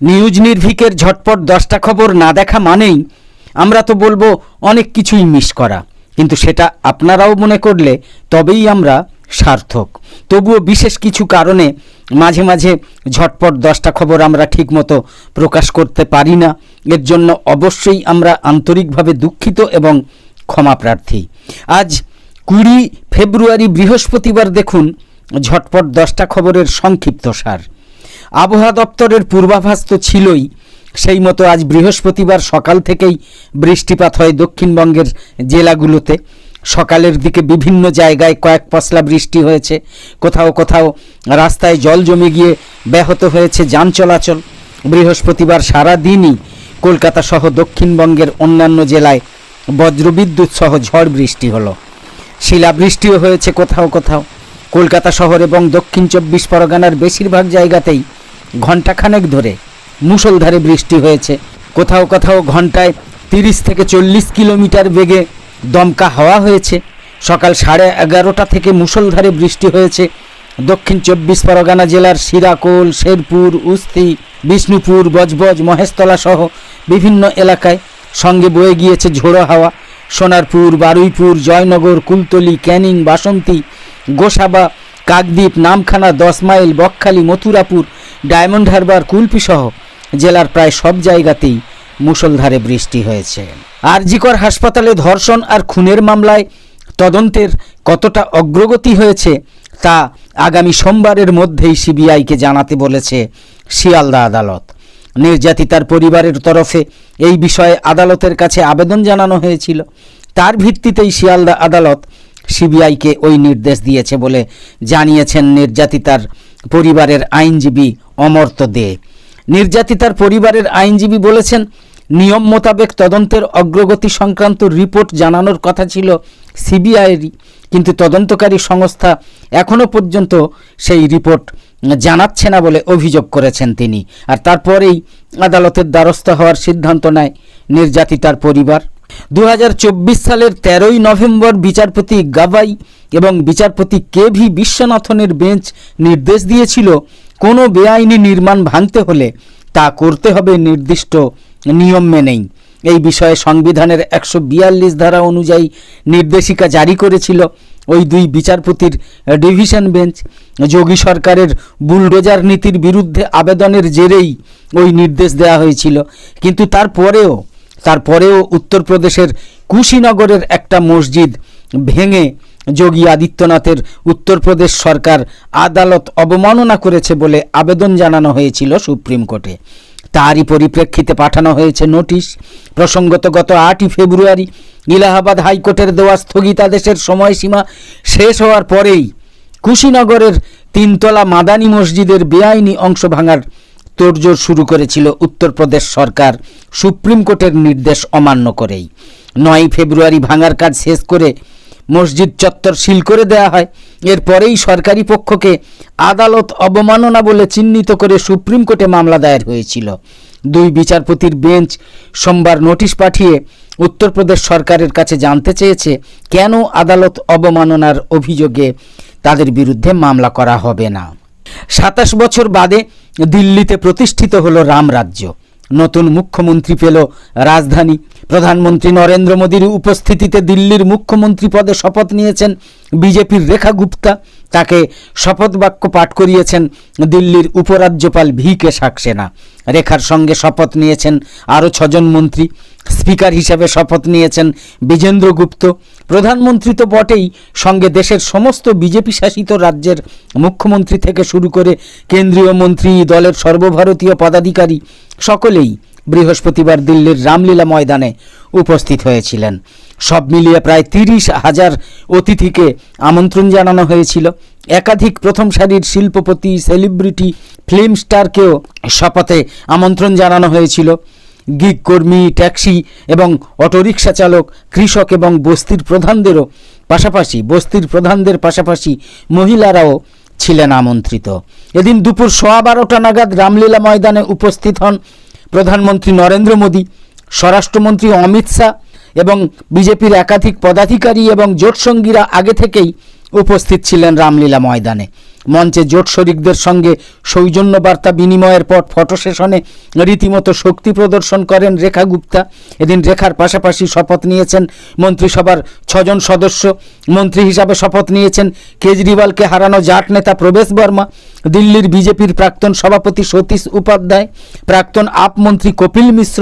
News নির্ভিকের ঝটপট দশটা খবর না দেখা মানেই আমরা তো বলব অনেক কিছুই মিস করা। কিন্তু সেটা আপনারাও মনে করলে তবেই আমরা সার্থক। তবুও বিশেষ কিছু কারণে মাঝে মাঝে ঝটপট দশটা খবর আমরা ঠিকমতো প্রকাশ করতে পারি না। এর জন্য অবশ্যই আমরা আন্তরিকভাবে দুঃখিত এবং ক্ষমা প্রার্থী। আজ কুড়ি ফেব্রুয়ারি বৃহস্পতিবার দেখুন ঝটপট দশটা খবরের সংক্ষিপ্ত সার। আবহাওয়া দপ্তরের পূর্বাভাস তো ছিলই। সেই মতো আজ বৃহস্পতিবার সকাল থেকেই বৃষ্টিপাত হয় দক্ষিণবঙ্গের জেলাগুলোতে। সকালের দিকে বিভিন্ন জায়গায় কয়েক পশলা বৃষ্টি হয়েছে। কোথাও কোথাও রাস্তায় জল জমে গিয়ে ব্যাহত হয়েছে যান চলাচল। বৃহস্পতিবার সারা দিনই কলকাতা সহ দক্ষিণবঙ্গের অন্যান্য জেলায় বজ্রবিদ্যুৎ সহ ঝড় বৃষ্টি হলো। শিলাবৃষ্টিও হয়েছে কোথাও কোথাও। কলকাতা শহর এবং দক্ষিণ চব্বিশ পরগনার বেশিরভাগ জায়গাতেই ঘণ্টাখানেক ধরে মুষলধারে বৃষ্টি হয়েছে। কোথাও কোথাও ঘন্টায় তিরিশ থেকে চল্লিশ কিলোমিটার বেগে দমকা হাওয়া হয়েছে। সকাল সাড়ে এগারোটা থেকে মুষলধারে বৃষ্টি হয়েছে। দক্ষিণ চব্বিশ পরগনা জেলার শিরাকোল শেরপুর, উস্তি, বিষ্ণুপুর, বজবজ, মহেশতলা সহ বিভিন্ন এলাকায় সঙ্গে বয়ে গিয়েছে ঝোড়ো হাওয়া। সোনারপুর, বারুইপুর, জয়নগর, কুলতলি, ক্যানিং, বাসন্তী, গোসাবা, কাকদ্বীপ, নামখানা, দশ mile, Bakkhali, Mathurapur Diamond Harbour, Kulpi সহ জেলার প্রায় সব জায়গাতেই মুষলধারে বৃষ্টি হয়েছে। আরজিকর হাসপাতালে ধর্ষণ আর খুনের মামলায় তদন্তের কতটা অগ্রগতি হয়েছে তা আগামী সোমবারের মধ্যেই সিবিআইকে জানাতে বলেছে শিয়ালদা আদালত। নির্যাতিতার পরিবারের তরফে এই বিষয়ে আদালতের কাছে আবেদন জানানো হয়েছিল। তার ভিত্তিতেই শিয়ালদা আদালত সিবিআইকে ওই নির্দেশ দিয়েছে বলে জানিয়েছেন নির্যাতিতার পরিবারের আইনজীবী অমর্ত্য দে। নির্যাতিতার পরিবারের আইনজীবী বলেছেন, নিয়ম মোতাবেক তদন্তের অগ্রগতি সংক্রান্ত রিপোর্ট জানানোর কথা ছিল সিবিআইয়েরই, কিন্তু তদন্তকারী সংস্থা এখনও পর্যন্ত সেই রিপোর্ট জানাচ্ছে না বলে অভিযোগ করেছেন তিনি। আর তারপরেই আদালতের দ্বারস্থ হওয়ার সিদ্ধান্ত নেয় নির্যাতিতার পরিবার। দু হাজার চব্বিশ সালের তেরোই নভেম্বর বিচারপতি গাবাই এবং বিচারপতি কে ভি বিশ্বনাথনের বেঞ্চ নির্দেশ দিয়েছিল কোনো বেআইনি নির্মাণ ভাঙতে হলে তা করতে হবে নির্দিষ্ট নিয়ম মেনেই। এই বিষয়ে সংবিধানের একশো বিয়াল্লিশ ধারা অনুযায়ী নির্দেশিকা জারি করেছিল ওই দুই বিচারপতির ডিভিশন বেঞ্চ। যোগী সরকারের বুলডোজার নীতির বিরুদ্ধে আবেদনের জেরেই ওই নির্দেশ দেওয়া হয়েছিল। কিন্তু তারপরেও তারপরেও উত্তরপ্রদেশের কুশীনগরের একটা মসজিদ ভেঙে যোগী আদিত্যনাথের উত্তরপ্রদেশ সরকার আদালত অবমাননা করেছে বলে আবেদন জানানো হয়েছিল সুপ্রিম কোর্টে। তারই পরিপ্রেক্ষিতে পাঠানো হয়েছে নোটিশ। প্রসঙ্গত গত আটই ফেব্রুয়ারি ইলাহাবাদ হাইকোর্টের দেওয়া স্থগিতাদেশের সময়সীমা শেষ হওয়ার পরেই কুশীনগরের তিনতলা মাদানী মসজিদের বেআইনি অংশ ভাঙার তোড়জোড় শুরু করেছিল উত্তরপ্রদেশ সরকার, সুপ্রিম কোর্টের নির্দেশ অমান্য করেই। নয় ফেব্রুয়ারি ভাঙার কাজ শেষ করে মসজিদ চত্বর সিল করে দেওয়া হয়। এরপরেই সরকারি পক্ষকে আদালত অবমাননা বলে চিহ্নিত করে সুপ্রিম কোর্টে মামলা দায়ের হয়েছিল। দুই বিচারপতির বেঞ্চ সোমবার নোটিশ পাঠিয়ে উত্তরপ্রদেশ সরকারের কাছে জানতে চেয়েছে, কেন আদালত অবমাননার অভিযোগে তাদের বিরুদ্ধে মামলা করা হবে না। সাতাশ বছর বাদে দিল্লিতে প্রতিষ্ঠিত হলো রামরাজ্য নতুন মুখ্যমন্ত্রী পেল রাজধানী। প্রধানমন্ত্রী নরেন্দ্র মোদীর উপস্থিতিতে দিল্লির মুখ্যমন্ত্রী পদে শপথ নিয়েছেন বিজেপির রেখা গুপ্তা। তাকে শপথ বাক্য পাঠ করিয়েছেন দিল্লির উপরাজ্যপাল ভি কে সাক্সেনা। রেখার সঙ্গে শপথ নিয়েছেন আরও ছজন মন্ত্রী। স্পিকার হিসেবে শপথ নিয়েছেন বিজেন্দ্র গুপ্ত। প্রধানমন্ত্রী তো বটেই, সঙ্গে দেশের সমস্ত বিজেপি শাসিত রাজ্যের মুখ্যমন্ত্রী থেকে শুরু করে কেন্দ্রীয় মন্ত্রী, দলের সর্বভারতীয় পদাধিকারী সকলেই বৃহস্পতিবার দিল্লির রামলীলা ময়দানে উপস্থিত হয়েছিলেন। সব মিলিয়ে প্রায় তিরিশ হাজার অতিথিকে আমন্ত্রণ জানানো হয়েছিল। একাধিক প্রথম সারির শিল্পপতি, সেলিব্রিটি, ফিল্ম স্টারকেও শপথে আমন্ত্রণ জানানো হয়েছিল। গিগ কর্মী, ট্যাক্সি এবং অটোরিকশা চালক, কৃষক এবং বস্তির প্রধানদেরও পাশাপাশি, বস্তির প্রধানদের পাশাপাশি মহিলারাও ছিলেন আমন্ত্রিত। এদিন দুপুর সোয়া বারোটা নাগাদ রামলীলা ময়দানে উপস্থিত হন প্রধানমন্ত্রী নরেন্দ্র মোদী, স্বরাষ্ট্রমন্ত্রী অমিত শাহ এবং বিজেপির একাধিক পদাধিকারী এবং জোটসঙ্গীরা আগে থেকেই উপস্থিত ছিলেন রামলীলা ময়দানে। মঞ্চে জোট শরিকদের সঙ্গে সৌজন্য বার্তা বিনিময়ের পর ফটো সেশনে রীতিমতো শক্তি প্রদর্শন করেন রেখা গুপ্তা। এদিন রেখার পাশাপাশি শপথ নিয়েছেন মন্ত্রিসভার ছজন সদস্য। মন্ত্রী হিসাবে শপথ নিয়েছেন কেজরিওয়ালকে হারানো জাট নেতা প্রবেশ বর্মা। দিল্লির বিজেপির প্রাক্তন সভাপতি সতীশ উপাধ্যায়। প্রাক্তন আপ মন্ত্রী কপিল মিশ্র।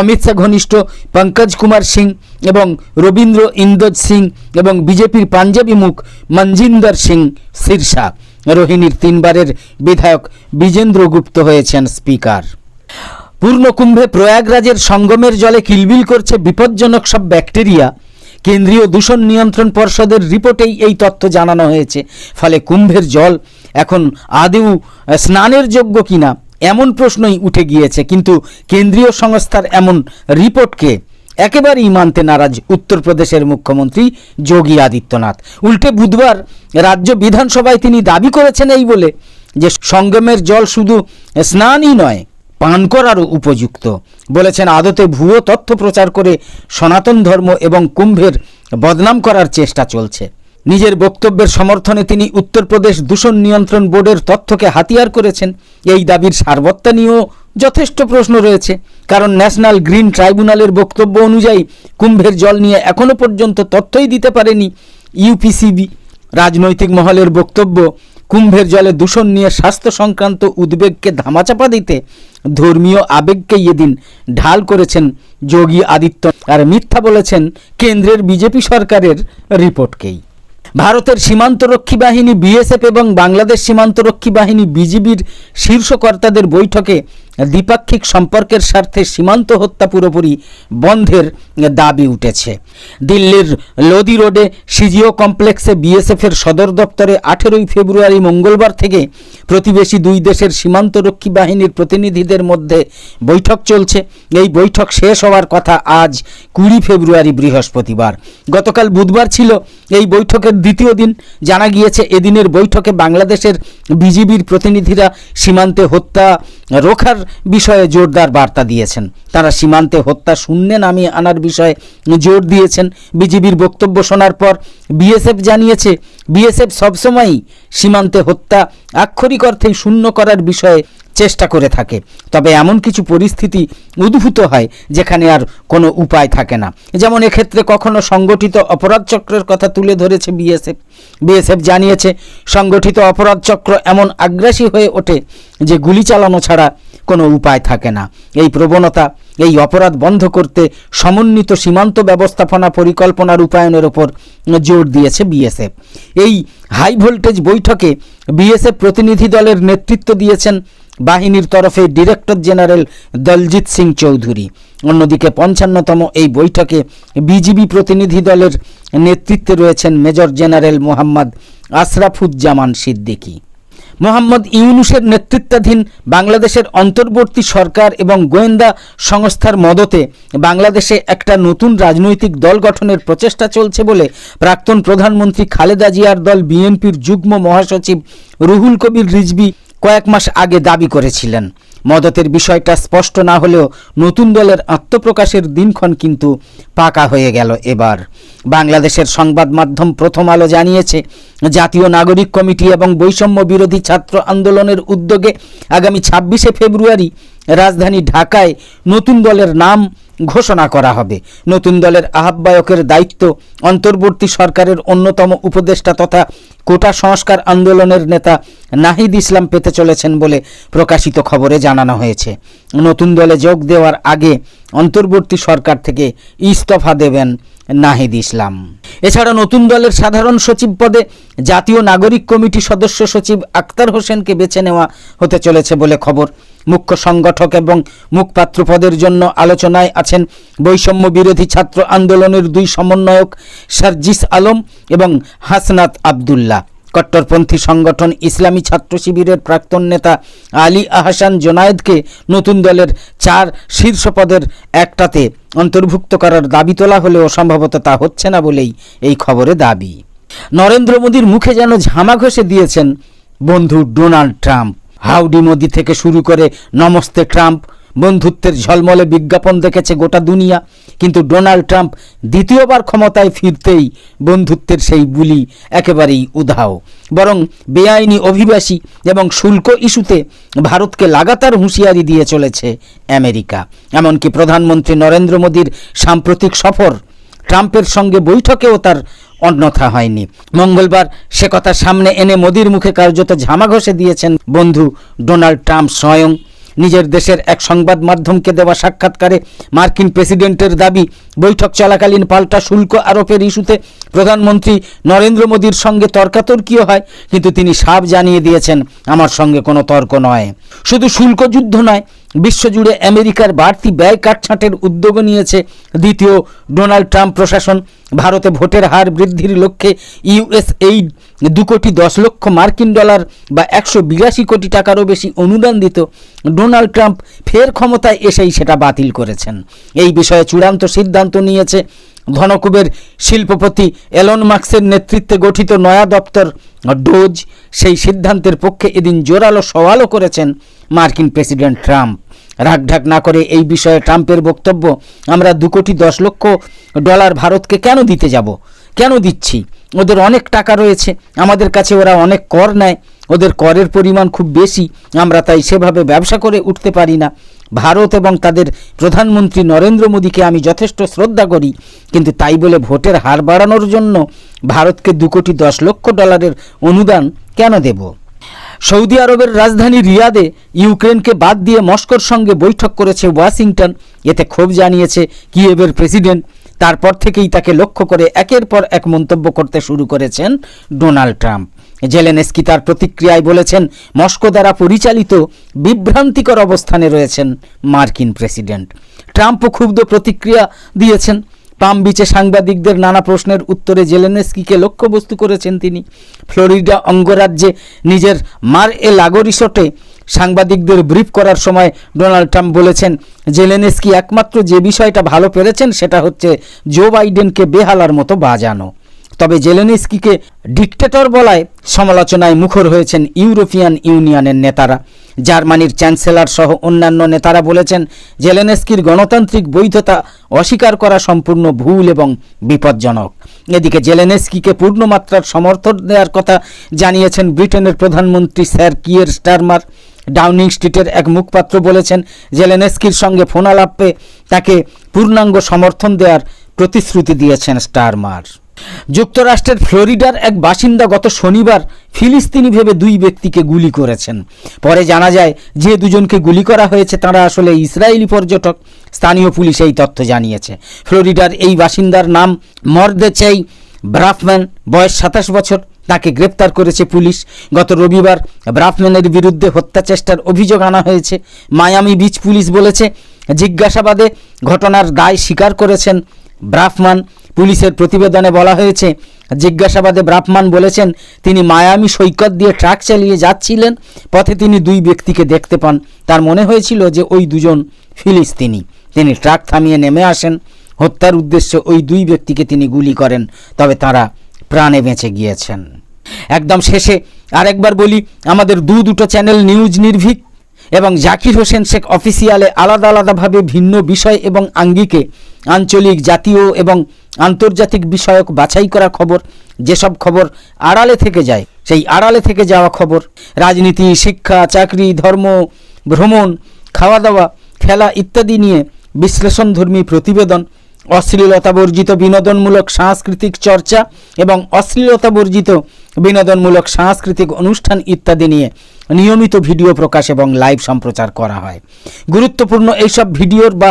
অমিত শাহ ঘনিষ্ঠ পঙ্কজ কুমার সিং। এবং রবীন্দ্র ইন্দোজ সিং এবং বিজেপির পাঞ্জাবি মুখ মঞ্জিন্দর সিং সিরসা। রোহিণীর তিনবারের বিধায়ক বিজেন্দ্র গুপ্ত হয়েছেন স্পিকার। পূর্ণকুম্ভে প্রয়াগরাজের সঙ্গমের জলে কিলবিল করছে বিপজ্জনক সব ব্যাকটেরিয়া। কেন্দ্রীয় দূষণ নিয়ন্ত্রণ পর্ষদের রিপোর্টেই এই তথ্য জানানো হয়েছে। ফলে কুম্ভের জল এখন আদেও স্নানের যোগ্য কিনা, এমন প্রশ্নই উঠে গিয়েছে। কিন্তু কেন্দ্রীয় সংস্থার এমন রিপোর্টকে একেবারেই মানতে নারাজ উত্তরপ্রদেশের মুখ্যমন্ত্রী যোগী আদিত্যনাথ। উল্টে বুধবার রাজ্য বিধানসভায় তিনি দাবি করেছেন এই বলে যে সঙ্গমের জল শুধু স্নানই নয়, পান করারও উপযুক্ত। বলেছেন, আদতে ভুয়ো তথ্য প্রচার করে সনাতন ধর্ম এবং কুম্ভের বদনাম করার চেষ্টা চলছে। নিজের বক্তব্যের সমর্থনে তিনি উত্তরপ্রদেশ দূষণ নিয়ন্ত্রণ বোর্ডের তথ্যকে হাতিয়ার করেছেন। এই দাবির সারবত্তা নিয়েও যথেষ্ট প্রশ্ন রয়েছে, কারণ ন্যাশনাল গ্রিন ট্রাইব্যুনালের বক্তব্য অনুযায়ী কুম্ভের জল নিয়ে এখনও পর্যন্ত তথ্যই দিতে পারেনি ইউপিসিবি। রাজনৈতিক মহলের বক্তব্য, কুম্ভের জলে দূষণ নিয়ে স্বাস্থ্য সংক্রান্ত উদ্বেগকে ধামাচাপা দিতে ধর্মীয় আবেগকে এদিন ঢাল করেছেন যোগী আদিত্য আর মিথ্যা বলেছেন কেন্দ্রের বিজেপি সরকারের রিপোর্টকেই। ভারতের সীমান্তরক্ষী বাহিনী বিএসএফ এবং বাংলাদেশ সীমান্তরক্ষী বাহিনী বিজিবির শীর্ষকর্তাদের বৈঠকে দ্বিপাক্ষিক সম্পর্কের স্বার্থে সীমান্ত হত্যা পুরোপুরি বন্ধের দাবি উঠেছে। দিল্লির লোদি রোডে সিজিও কমপ্লেক্সে বিএসএফের সদর দপ্তরে আঠেরোই ফেব্রুয়ারি মঙ্গলবার থেকে প্রতিবেশী দুই দেশের সীমান্তরক্ষী বাহিনীর প্রতিনিধিদের মধ্যে বৈঠক চলছে। এই বৈঠক শেষ হওয়ার কথা আজ কুড়ি ফেব্রুয়ারি বৃহস্পতিবার। গতকাল বুধবার ছিল এই বৈঠকের দ্বিতীয় দিন। জানা গিয়েছে, এদিনের বৈঠকে বাংলাদেশের বিজিবির প্রতিনিধিরা সীমান্তে হত্যা রোখার বিষয়ে জোরদার বার্তা দিয়েছেন। তারা সীমান্তে হত্যা শূন্যে নামিয়ে আনার বিষয়ে জোর দিয়েছেন। বিজিবির বক্তব্য শোনার পর বিএসএফ জানিয়েছে, বিএসএফ সবসময়ই সীমান্তে হত্যা আক্ষরিক অর্থেই শূন্য করার বিষয়ে চেষ্টা করে থাকে। তবে এমন কিছু পরিস্থিতি উদ্ভূত হয় যেখানে আর কোনো উপায় থাকে না। যেমন এক্ষেত্রে কখনো সংগঠিত অপরাধ চক্রের কথা তুলে ধরেছে বিএসএফ। বিএসএফ জানিয়েছে, সংগঠিত অপরাধ চক্র এমন আগ্রাসী হয়ে ওঠে যে গুলি চালানো ছাড়া কোনো উপায় থাকে না। এই প্রবণতা, এই অপরাধ বন্ধ করতে সমন্বিত সীমান্ত ব্যবস্থাপনা পরিকল্পনা রূপায়ণের ওপর জোর দিয়েছে বিএসএফ। এই হাই ভোল্টেজ বৈঠকে বিএসএফ প্রতিনিধি দলের নেতৃত্ব দিয়েছেন বাহিনীর তরফে ডিরেক্টর জেনারেল দলজিৎ সিং চৌধুরী। অন্যদিকে পঞ্চান্নতম এই বৈঠকে বিজিবি প্রতিনিধি দলের নেতৃত্বে রয়েছেন মেজর জেনারেল মোহাম্মদ আশরাফুজ্জামান সিদ্দিকী। মোহাম্মদ ইউনুসের নেতৃত্বাধীন বাংলাদেশের অন্তর্বর্তী সরকার এবং গোয়েন্দা সংস্থার মদতে বাংলাদেশে একটা নতুন রাজনৈতিক দল গঠনের প্রচেষ্টা চলছে বলে প্রাক্তন প্রধানমন্ত্রী খালেদা জিয়ার দল বিএনপির যুগ্ম মহাসচিব রুহুল কবির রিজবি কয়েক মাস আগে দাবি করেছিলেন। মদতের বিষয়টা স্পষ্ট না হলেও নতুন দলের আত্মপ্রকাশের দিনক্ষণ কিন্তু পাকা হয়ে গেল এবার। বাংলাদেশের সংবাদ মাধ্যম প্রথম আলো জানিয়েছে, জাতীয় নাগরিক কমিটি এবং বৈষম্য বিরোধী ছাত্র আন্দোলনের উদ্যোগে আগামী ছাব্বিশে ফেব্রুয়ারি রাজধানী ঢাকায় নতুন দলের নাম ঘোষণা করা হবে। নতুন দলের আহ্বায়কের দায়িত্ব অন্তর্বর্তী সরকারের অন্যতম উপদেষ্টা তথা কোটা সংস্কার আন্দোলনের নেতা নাহিদ ইসলাম পেতে চলেছেন বলে প্রকাশিত খবরে জানানো হয়েছে। নতুন দলে যোগ দেওয়ার আগে অন্তর্বর্তী সরকার থেকে ইস্তফা দেবেন নাহিদ ইসলাম। এছাড়া নতুন দলের সাধারণ সচিব পদে জাতীয় নাগরিক কমিটি সদস্য সচিব আক্তার হোসেনকে বেছে নেওয়া হতে চলেছে বলে খবর। মুখ্য সংগঠক এবং মুখপাত্র পদের জন্য আলোচনায় আছেন বৈষম্য বিরোধী ছাত্র আন্দোলনের দুই সমন্বয়ক সার্জিস আলম এবং হাসনাত আবদুল্লাহ। কট্টরপন্থী সংগঠন ইসলামী ছাত্র শিবিরের প্রাক্তন নেতা আলী আহসান জোনায়েদকে নতুন দলের চার শীর্ষ পদের একটাতে অন্তর্ভুক্ত করার দাবি তোলা হলেও সম্ভবত তা হচ্ছে না বলেই এই খবরে দাবি। নরেন্দ্র মোদীর মুখে যেন ঝামা ঘষে দিয়েছেন বন্ধু ডোনাল্ড ট্রাম্প। হাউডি মোদি থেকে শুরু করে নমস্তে ট্রাম্প। বন্ধুত্বের ঝলমলে বিজ্ঞাপন দেখেছে গোটা দুনিয়া। কিন্তু ডোনাল্ড ট্রাম্প দ্বিতীয়বার ক্ষমতায় ফিরতেই বন্ধুত্বের সেই বুলি একেবারেই উধাও। বরং বেআইনি অভিবাসী এবং শুল্ক ইস্যুতে ভারতকে লাগাতার হুঁশিয়ারি দিয়ে চলেছে আমেরিকা। এমনকি প্রধানমন্ত্রী নরেন্দ্র মোদীর সাম্প্রতিক সফর ট্রাম্পের সঙ্গে বৈঠকেও তার অন্যথা হয়নি। মঙ্গলবার সে কথা সামনে এনে মোদির মুখে কার্যত ঝামা ঘষে দিয়েছেন বন্ধু ডোনাল্ড ট্রাম্প স্বয়ং। নিজের দেশের এক সংবাদ মাধ্যমকে দেওয়া সাক্ষাৎকারে মার্কিন প্রেসিডেন্টের দাবি, বৈঠক চলাকালীন পাল্টা শুল্ক আরোপের ইস্যুতে প্রধানমন্ত্রী নরেন্দ্র মোদীর সঙ্গে তর্কাতর্কিও হয়, কিন্তু তিনি সাফ জানিয়ে দিয়েছেন, আমার সঙ্গে কোনো তর্ক নয়। শুধু শুল্ক যুদ্ধ নয়, বিশ্বজুড়ে আমেরিকার বাড়তি ব্যয় কাটছাঁটের উদ্যোগ নিয়েছে দ্বিতীয় ডোনাল্ড ট্রাম্প প্রশাসন। ভারতে ভোটের হার বৃদ্ধির লক্ষ্যে ইউএস এইড দু কোটি দশ লক্ষ মার্কিন ডলার বা একশো বিরাশি কোটি টাকারও বেশি অনুদান দিত ডোনাল্ড ট্রাম্প ফের ক্ষমতায় এসেই সেটা বাতিল করেছেন। এই বিষয়ে চূড়ান্ত সিদ্ধান্ত নিয়েছে ধনকুবের শিল্পপতি এলন মার্কসের নেতৃত্বে গঠিত নয়া দপ্তর ডোজ। সেই সিদ্ধান্তের পক্ষে এদিন জোরালো সওয়ালও করেছেন মার্কিন প্রেসিডেন্ট ট্রাম্প। রাগঢাক না করে এই বিষয়ে ট্রাম্পের বক্তব্য, আমরা দু কোটি দশ লক্ষ ডলার ভারতকে কেন দিতে যাব? কেন দিচ্ছি? ওদের অনেক টাকা রয়েছে, আমাদের কাছে ওরা অনেক কর নেয়, ওদের করের পরিমাণ খুব বেশি, আমরা তাই সেভাবে ব্যবসা করে উঠতে পারি না। ভারত এবং তাদের প্রধানমন্ত্রী নরেন্দ্র মোদীকে আমি যথেষ্ট শ্রদ্ধা করি, কিন্তু তাই বলে ভোটের হার বাড়ানোর জন্য ভারতকে দু কোটি দশ লক্ষ ডলারের অনুদান কেন দেব? সৌদি আরবের রাজধানী রিয়াদে ইউক্রেনকে বাদ দিয়ে মস্কোর সঙ্গে বৈঠক করেছে ওয়াশিংটন, এতে ক্ষোভ জানিয়েছে কিয়েভের প্রেসিডেন্ট। তারপর থেকেই তাকে লক্ষ্য করে একের পর এক মন্তব্য করতে শুরু করেছেন ডোনাল্ড ট্রাম্প। জেলেনেস্কি তার প্রতিক্রিয়ায় বলেছেন, মস্কো দ্বারা পরিচালিত বিভ্রান্তিকর অবস্থানে রয়েছেন মার্কিন প্রেসিডেন্ট। ট্রাম্পও ক্ষুব্ধ প্রতিক্রিয়া দিয়েছেন। পাম বিচে সাংবাদিকদের নানা প্রশ্নের উত্তরে জেলেনেস্কিকে লক্ষ্যবস্তু করেছেন তিনি। ফ্লোরিডা অঙ্গরাজ্যে নিজের মার এ লাগো রিসোর্টে সাংবাদিকদের ব্রিফ করার সময় ডোনাল্ড ট্রাম্প বলেছেন, জেলেনেস্কি একমাত্র যে বিষয়টা ভালো পেরেছেন সেটা হচ্ছে জো বাইডেনকে বেহালার মতো বাজানো। তবে জেলেনেস্কিকে ডিকটেটর বলায় সমালোচনায় মুখর হয়েছেন ইউরোপিয়ান ইউনিয়নের নেতারা। জার্মানির চ্যান্সেলর সহ অন্যান্য নেতারা বলেছেন, জেলেনেস্কির গণতান্ত্রিক বৈধতা অস্বীকার করা সম্পূর্ণ ভুল এবং বিপজ্জনক। এদিকে জেলেনেস্কিকে পূর্ণমাত্রার সমর্থন দেওয়ার কথা জানিয়েছেন ব্রিটেনের প্রধানমন্ত্রী স্যার কিয়ের স্টারমার। ডাউনিং স্ট্রিটের এক মুখপাত্র বলেছেন, জেলেনেস্কির সঙ্গে ফোনালাপে তাকে পূর্ণাঙ্গ সমর্থন দেওয়ার প্রতিশ্রুতি দিয়েছেন স্টারমার যুক্তরাষ্ট্রের ফ্লোরিডার এক বাসিন্দা গত শনিবার ফিলিস্তিনি ভেবে দুই ব্যক্তিকে গুলি করেছেন। পরে জানা যায়, যে দুজনকে গুলি করা হয়েছে তারা আসলে ইসরায়েলি পর্যটক। স্থানীয় পুলিশ এই তথ্য জানিয়েছে। ফ্লোরিডার এই বাসিন্দার নাম মর্দেচাই ব্রাফম্যান। বয়স সাতাশ বছর। তাকে গ্রেপ্তার করেছে পুলিশ। গত রবিবার ব্রাফম্যানের বিরুদ্ধে হত্যা চেষ্টার অভিযোগ আনা হয়েছে। মায়ামি বিচ পুলিশ বলেছে, জিজ্ঞাসাবাদে ঘটনার দায় স্বীকার করেছেন ব্রাফমান। পুলিশের প্রতিবেদনে বলা হয়েছে, জিজ্ঞাসাবাদে ব্রাফমান বলেছেন, তিনি মায়ামি সৈকত দিয়ে ট্রাক চালিয়ে যাচ্ছিলেন। পথে তিনি দুই ব্যক্তিকে দেখতে পান। তার মনে হয়েছিল যে ওই দুজন ফিলিস্তিনি। তিনি ট্রাক থামিয়ে নেমে আসেন। হত্যার উদ্দেশ্যে ওই দুই ব্যক্তিকে তিনি গুলি করেন। তবে তারা প্রাণে বেঁচে গিয়েছেন। একদম শেষে আরেকবার বলি, আমাদের দু দুটো চ্যানেল নিউজ নির্ভীক এবং জাকির হোসেন শেখ অফিসিয়ালে আলাদা আলাদাভাবে ভিন্ন বিষয় এবং আঙ্গিকে আঞ্চলিক, জাতীয় এবং আন্তর্জাতিক বিষয়ক বাছাই করা খবর, যেসব খবর আড়ালে থেকে যায়, সেই আড়ালে থেকে যাওয়া খবর, রাজনীতি, শিক্ষা, চাকরি, ধর্ম, ভ্রমণ খাওয়া দাওয়া খেলা ইত্যাদি নিয়ে বিশ্লেষণধর্মী প্রতিবেদন, অশ্লীলতা বর্জিত বিনোদনমূলক সাংস্কৃতিক চর্চা এবং অশ্লীলতা বর্জিত বিনোদনমূলক, সাংস্কৃতিক অনুষ্ঠান ইত্যাদি নিয়ে নিয়মিত ভিডিও প্রকাশ এবং লাইভ সম্প্রচার করা হয়। গুরুত্বপূর্ণ এইসব ভিডিওর বা